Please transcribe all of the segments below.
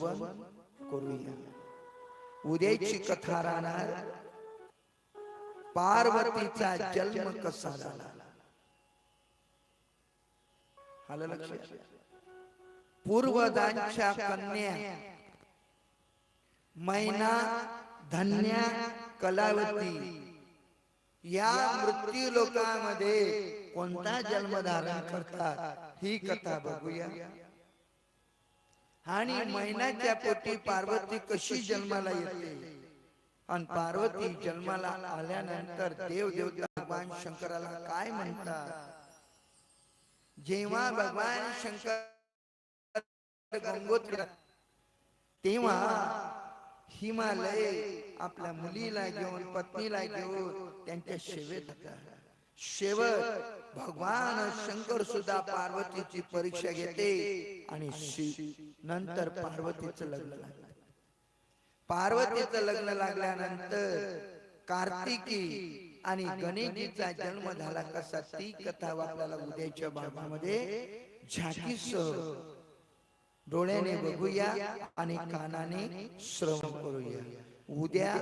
करूया. उद्याची कथा राहणार. पार्वतीचा जन्म कसा झाला? आलं लक्षात? पूर्वदांच्या कन्या. मैना धन्या कलावती. या मृत्यू लोकांमध्ये कोणता जन्म धारण करतात? ही कथा बघूया. आणि महिन्याच्या पोटी पार्वती कशी जन्माला येते? आणि पार्वती जन्माला आल्यानंतर देव देवता भगवान शंकराला काय म्हणतात? जेव्हा भगवान शंकर गंगोत्री तेव्हा हिमालय आपल्या मुलीला घेऊन पत्नीला घेऊन त्यांच्या सेवेत शेवट भगवान शंकर सुद्धा पार्वतीची परीक्षा घेते आणि नंतर पार्वतीचं लग्न लागलं. पार्वतीचं लग्न लागल्यानंतर कार्तिकी आणि गणेशजीचा जन्म झाला कसा ती कथा आपल्याला उद्याच्या भागामध्ये झाकीसह. डोळ्याने बघूया आणि कानाने श्रवण करूया. उद्या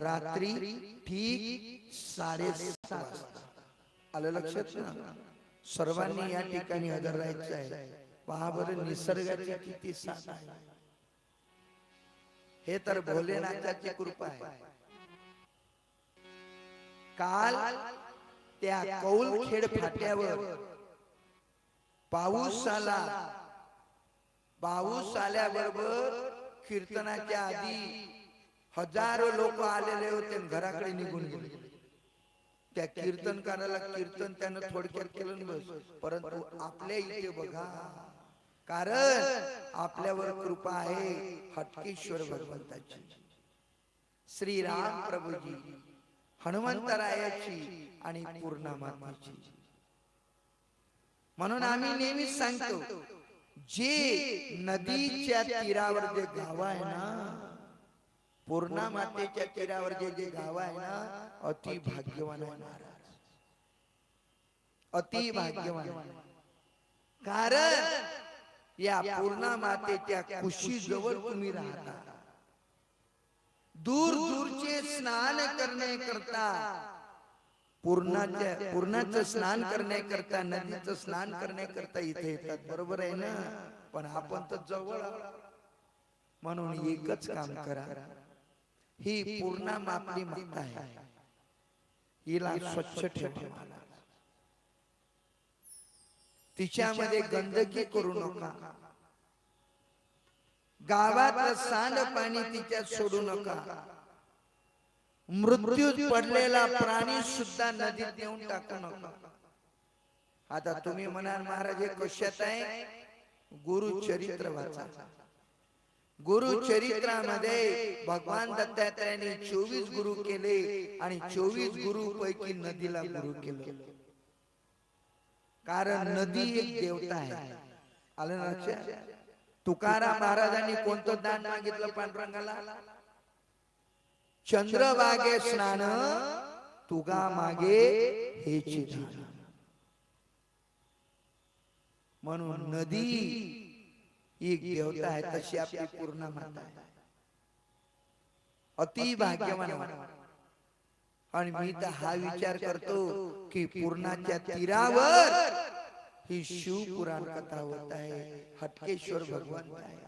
रात्री ठीक साडेसात वाजता. आलं लक्षात ना सर्वांनी या ठिकाणी हजर राहायचं आहे. पहा बरं निसर्गाची किती साथ आहे. हे तर भोलेनाथाची कृपा आहे. काल त्या कौल खेड फाट्यावर पाऊस आला. पाऊस आल्याबरोबर कीर्तनाच्या आधी हजारो लोक आलेले होते घराकडे निघून गेले. त्या कीर्तनकाराला कीर्तन त्यानं थोडक्यात केलं बस. परंतु आपल्या इथे बघा. कारण आपल्यावर कृपा आहे हटकेश्वर भगवंताची. श्रीराम प्रभूजी हनुमंतरायाची आणि पूर्णामाची म्हणून आम्ही नेहमीच सांगतो जे नदीच्या तीरावर जे गाव आहे ना पूर्णा मातेच्या तीरावर जे जे गाव आहे ना अति भाग्यवान आहे महाराज. अति भाग्यवान. कारण या पूर्णा मातेच्या कुशी जवळ तुम्ही राहता. दूर दूरचे स्नान करण्याकरता पूर्णाच्या पूर्णाचं स्नान करण्याकरता नदीचं स्नान करण्याकरता इथे येतात. बरोबर आहे ना? पण आपण तर जवळ. म्हणून एकच काम करा. ही पूर्णा आपली माता आहे. हिला स्वच्छ ठेवा. तिच्यामध्ये गंदगी करू नका. गावात सांड पाणी तिच्यात सोडू नका. मृत्यू पडलेला प्राणी सुद्धा नदीत नेऊन टाकू नका. आता तुम्ही म्हणाल महाराज हे कशात आहे? गुरु चरित्र वाचा. गुरु चरित्रामध्ये भगवान दत्तात्रयाने चोवीस गुरु केले आणि चोवीस गुरु पैकी नदीला गुरु केलं. कारण नदी एक देवता आहे. आलं ना लक्षात? तुकाराम महाराजांनी कोणतं दान मागितलं पांडुरंगाला? चंद्रभागे स्नान तुगा मागे दान म्हणून नदी एक देवता आहे तशी आपली पूर्ण माता आहे. अति भाग्यवान. आणि मी तर हा विचार करतो की पूर्णाच्या तीरावर ही शिव पुराण कथा होत आहे. हटकेश्वर भगवान आहे.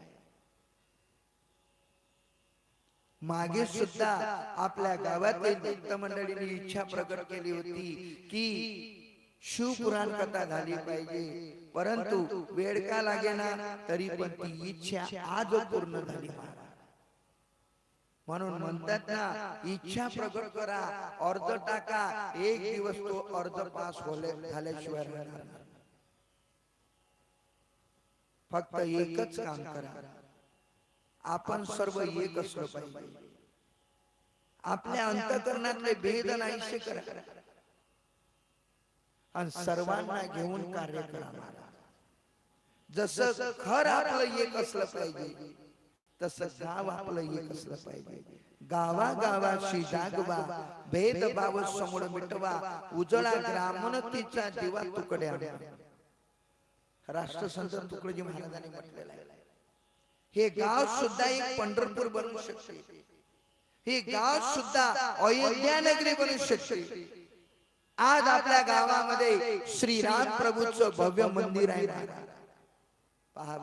मागे सुद्धा आपल्या गावातील भक्त मंडळींनी इच्छा प्रकट केली होती की शिवपुराण कथा झाली पाहिजे. परंतु वेळ का लागेना तरी पण ती इच्छा आज पूर्ण झाली म्हणून म्हणतात ना इच्छा प्रकट करा अर्ज टाका एक दिवस तो अर्ज पास झाल्याशिवाय फक्त एकच काम करा. आपण सर्व एक असलं पाहिजे. आपल्या अंतकरणातले भेद नाहीसे करा. आणि सर्वांना घेऊन कार्य करा जसं घर आपलं एक असलं पाहिजे तसं गाव आपलं एक असलं पाहिजे. गावा गावाशी जागवा भेदभाव समोर मिटवा उजळा ग्रामोन्नतीचा दिवा तुकड्या राष्ट्रसंत तुकडोजी महाराजांनी म्हटलेला आहे. हे गाव सुद्धा एक पंढरपूर बनू शकते. हे गाव सुद्धा अयोध्या नगरी बनू शकते. आज आपल्या गावामध्ये श्रीराम प्रभूचं भव्य मंदिर आहे पहा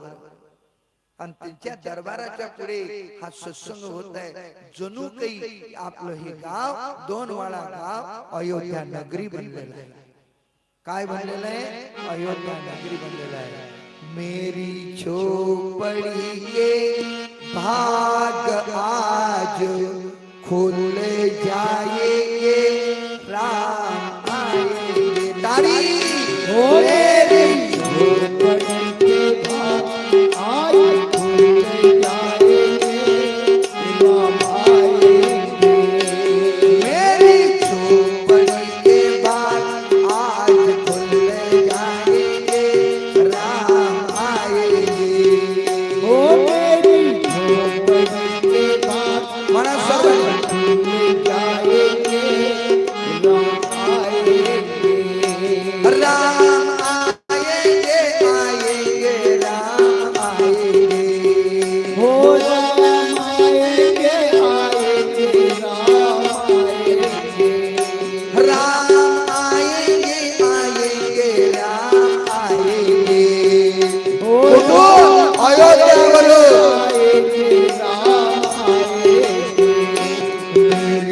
आणि त्यांच्या दरबाराच्या पुढे हा सत्संग होत आहे. जणू काही आपलं हे गाव दोन वाडा गाव अयोध्या नगरी बनलेलं आहे. काय बनलेलं आहे? अयोध्या नगरी बनलेलं आहे. मेरी झोपड़ी के भाग आज खुल जाएँगे Oh, yeah.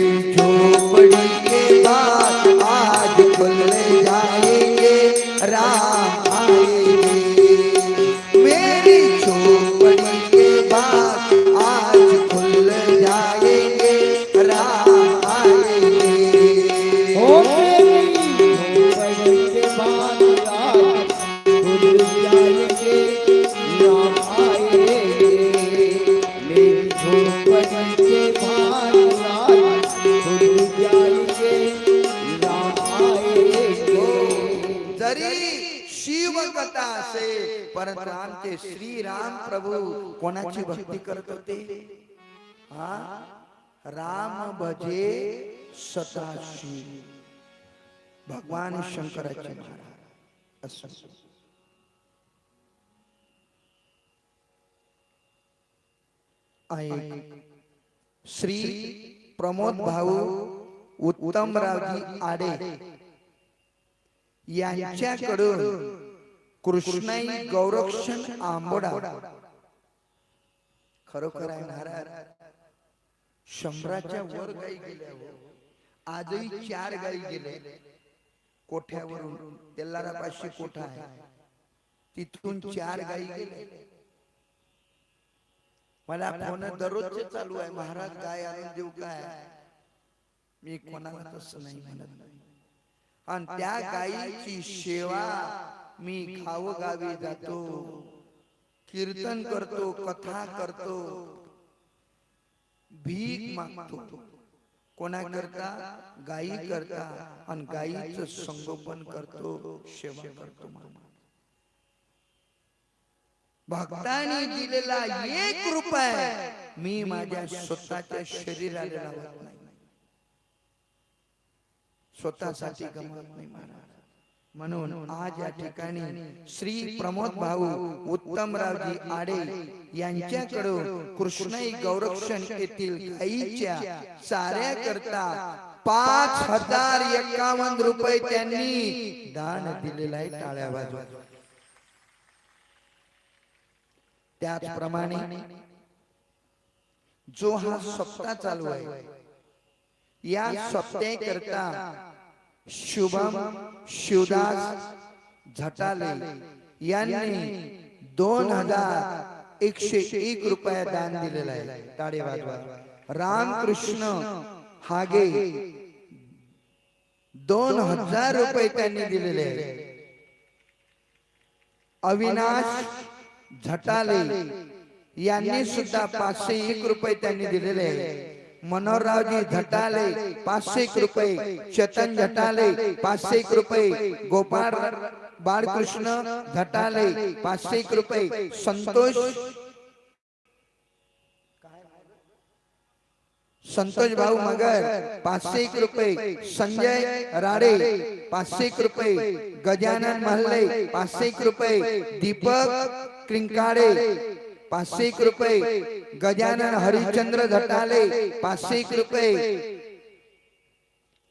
चोपड़ी श्रीराम प्रभू कोणाची भक्ती करत होते? हा? राम भजे सताशी भगवान शंकराचे महाराज. असं. ऐक. श्री प्रमोद भाऊ उत्तमरावजी आडे यांच्याकडून कृष्णाई गौरक्षण आंबोडा. खरोखर आहे महाराज शंभराच्या वर गाई गेल्या हो. आजही चार गाई गेले. कोठ्यावरून? तेलारापाशी कोठा आहे. तिथून चार गाई गेले मला फोन दररोजचे चालू आहे. महाराज गाय आणून देऊ काय? मी कोणाला तसं नाही म्हणत. आणि त्या गायीची सेवा मी खावगावी जातो. कीर्तन करतो कथा करतो. भीक मागतो. कोणा करता गायी करता आणि गायीचं संगोपन करतो सेवा करतो भक्ताने दिलेला एक रुपये मी माझ्या स्वतःच्या शरीराला लावत नाही. स्वतःसाठी गमत नाही महाराज. म्हणून आज या ठिकाणी श्री प्रमोद भाऊ उत्तमरावजी आडे यांच्याकडून कृष्णाई गौरक्षण येथील गाईच्या चाऱ्या करता पाच हजार एकावन्न रुपये त्यांनी दान दिलेलं आहे टाळ्या वाजवा त्याचप्रमाणे जो हा सप्ताह चालू आहे. या सप्ते करता शुभम शिवदास झटाले यांनी दोन हज़ार एकशे एक रुपये दान दिलेलं आहे. वाजवा रामकृष्ण हागे दोन हज़ार रुपये त्यांनी दिलेले अविनाश झटाले यांनी सुद्धा पाचशे एक रुपये त्यांनी दिलेले मनोहररावजी झटाले पाचशे रुपये चेतन झटाले पाचशे रुपये गोपाळ बाळकृष्ण झटाले पाचशे रुपये संतोष संतोष भाऊ मगर पाचशे रुपये संजय राडे पाचशे रुपये गजानन महल्ले पाचशे रुपये दीपक क्रिंकाडे पाचशे एक रुपये. गजानन हरिश्चंद्र झटाले पाचशे एक रुपये.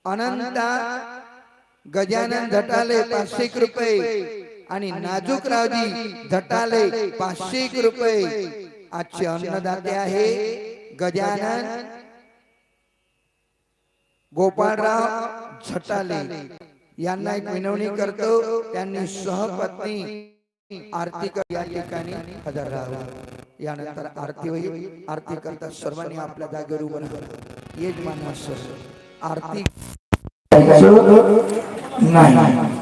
अनंता गजानन झटाले पाचशे एक रुपये. आणि नाजूकरावजी झटाले पाचशे एक रुपये. आजचे अन्नदाते आहे गजानन गोपाळराव झटाले यांना एक विनवणी करतो त्यांनी सहपत्नी आरती कर या ठिकाणी हजर राहावं. यानंतर आरती होईल. आरती करता सर्वांनी आपल्या जागेवर उभं राहावं. यजमान सर आरती नाही.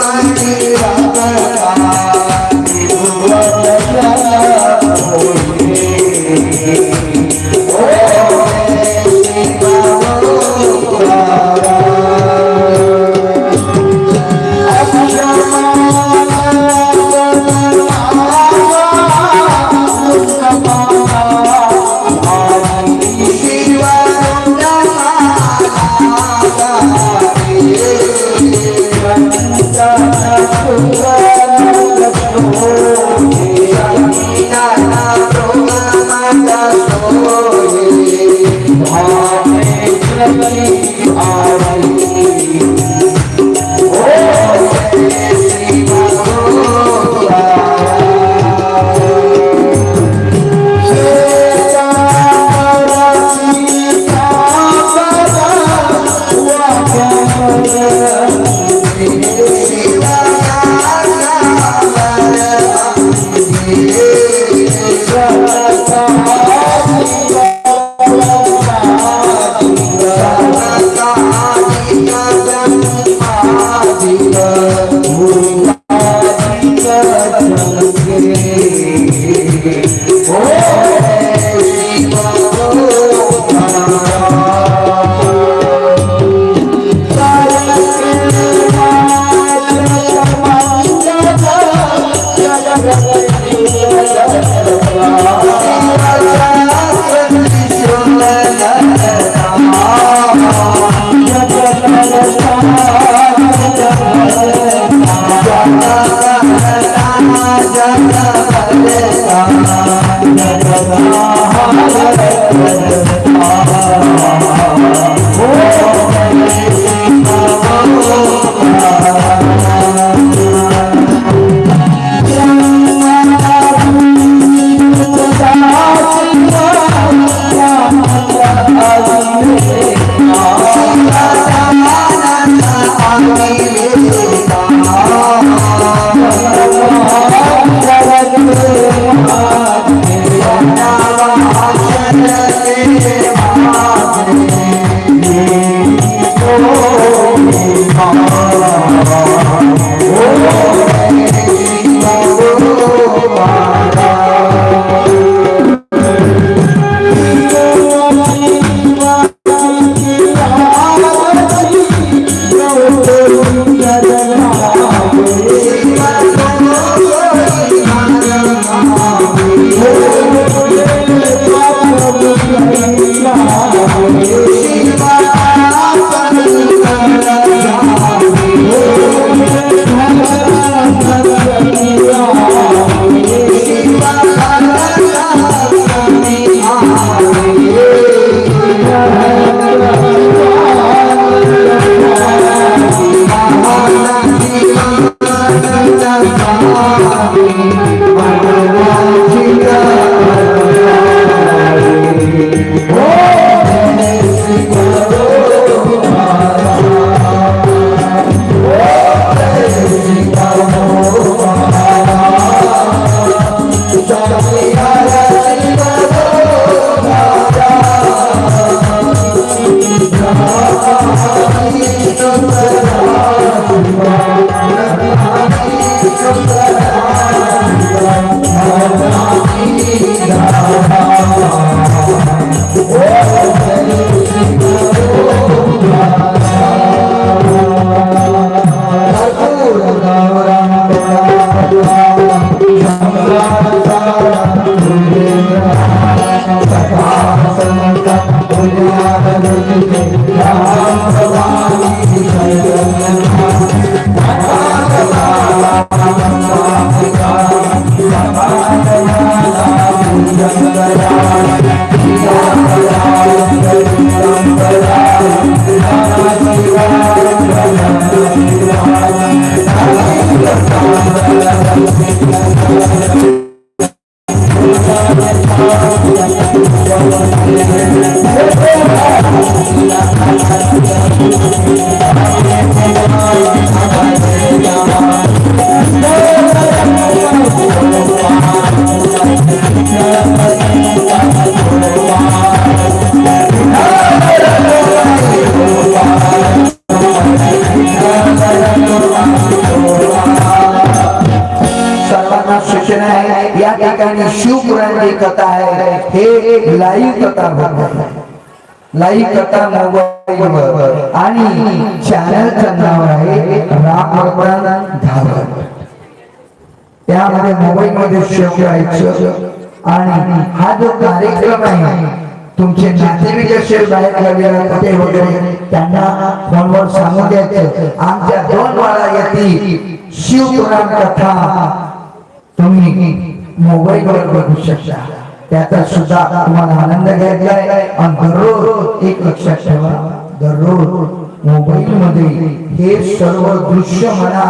তাই सर्वांना सूचना आहे या ठिकाणी शिवपुराणची कथा आहे हे लाई कथा होत लाईव्ह कथा मोबाईलवर आणि चॅनलचं नाव आहे रामवर्धन धावत। त्यामध्ये मोबाईल मध्ये सेव्ह करायचं आणि हा जो कार्यक्रम आहे तुमचे नातेवाईक असेल बाहेर गावीला कुठे वगैरे त्यांना फोनवर सांगून द्यायचं। आमच्या दोन वाळा येतील। शिवपुराण कथा तुम्ही मोबाईलवर बघू शकता. त्याचा सुद्धा तुम्हाला आनंद घ्यायचा आहे आणि दररोज एक लक्षात ठेवा. दररोज मोबाईल मध्ये हे सर्व दृश्य म्हणा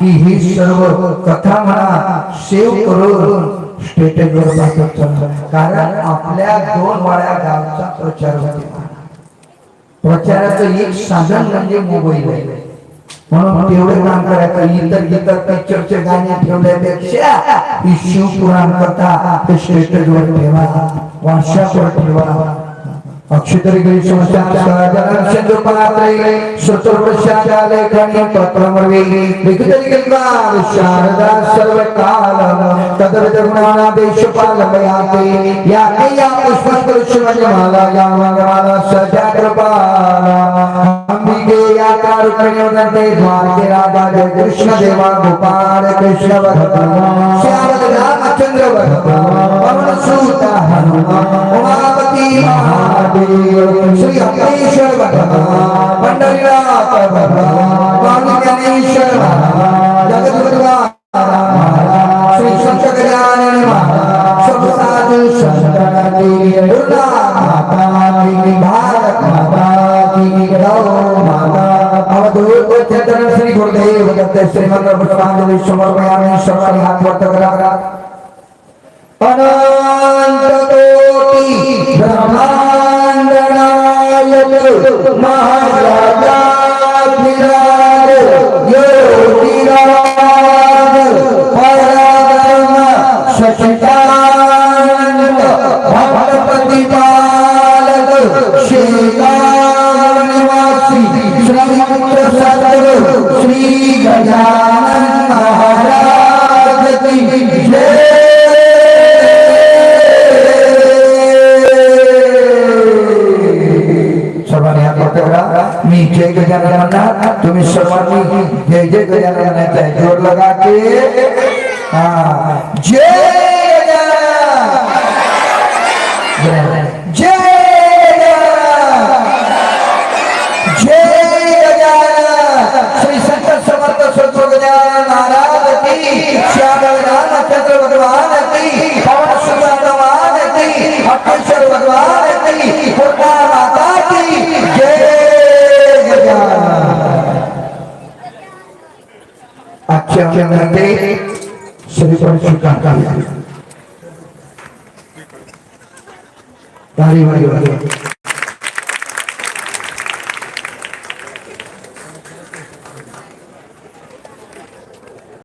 की ही सर्व कथा म्हणा सेव्ह करून स्टेटसवर टाकत चला. कारण आपल्या दोन वाड्या गावचा प्रचार होते. प्रचाराचं एक साधन म्हणजे मोबाईल. आहे म्हणून तेवढं काम करायचं. इतर इतर पिक्चरचे गाणे ठेवल्यापेक्षा ही शिवपुराण कथा ते स्टेटसवर ठेवा व्हॉट्सअपवर ठेवा. शारदा सर्व काल कदर जगमाना देशपाल मयाते या या पुष्पस्कर शिवाजी माला या माला सजा कृपाला अंबिके या द्वारके राजा जय कृष्ण देवा गोपाल कृष्ण भगवान समर्पयामि सर्वांनी हात जय श्री संत समर्थ स्वरूप गजानन महाराज की श्याम रामचंद्र भगवान की पवन सुत भगवान की अक्षर भगवान की दुर्गा माता की जय गजानन आजच्या चंद्राचे श्रीफळ स्वीकार 我々は